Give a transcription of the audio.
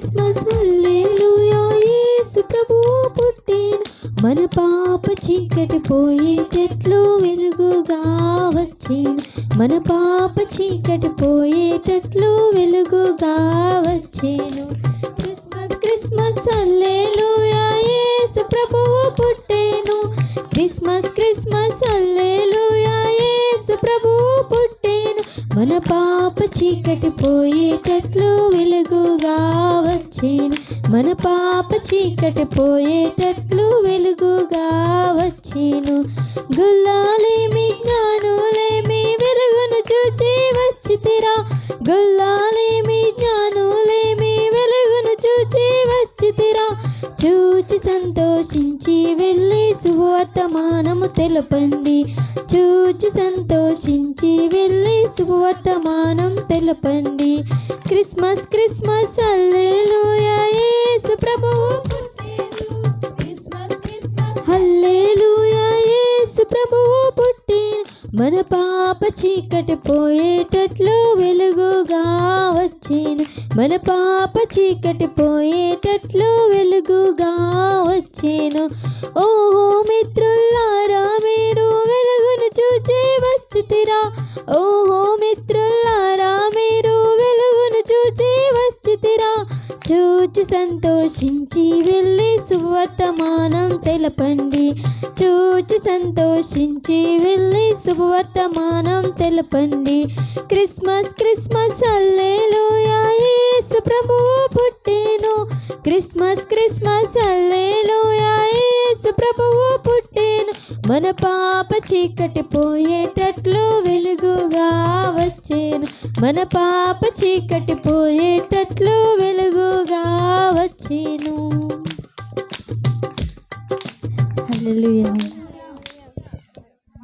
Christmas యేసు మన పాప చీకటి పోయేటట్లు వెలుగుగా వచ్చేను మన పాప చీకటి పోయేటట్లు వెలుగుగా వచ్చేను క్రిస్మస్ క్రిస్మస్ అల్లేలు యేసు ప్రభువు పుట్టేను క్రిస్మస్ క్రిస్మస్ అల్లే మన పాప చీకటి పోయేటట్లు వెలుగుగా వచ్చేను మన పాప చీకటి పోయేటట్లు వెలుగుగా వచ్చేను గుల్లా చూచి సంతోషించి వెళ్ళి శుభవర్తమానము తెలపండి. చూచి సంతోషించి వెళ్ళి శుభవర్తమానం తెలపండి. క్రిస్మస్ క్రిస్మస్ యేసు ప్రభువు. యేసు ప్రభువు పుట్టెను మన పాప చీకటి పోయేటట్లు వెలుగుగా వచ్చేను మన పాప చీకటి పోయేటట్లు వెలుగు వచ్చేను ఓహో మిత్రులారా మీరు వెలుగును చూచి వచ్చితిరా. ఓహో మిత్రులారా మీరు వెలుగును చూచి వచ్చితిరా. చూచి సంతోషించి వెళ్ళి శుభవర్తమానం తెలపండి. చూచి సంతోషించి వెళ్ళి శుభవర్తమానం తెలపండి. క్రిస్మస్ క్రిస్మస్ అల్లే క్రిస్మస్ క్రిస్మస్ యేసు ప్రభువు పుట్టేను. మన పాప చీకటి పోయేటట్లు వెలుగుగా వచ్చేను. మన పాప చీకటి పోయేటట్లు వెలుగుగా వచ్చేను. హల్లెలూయా.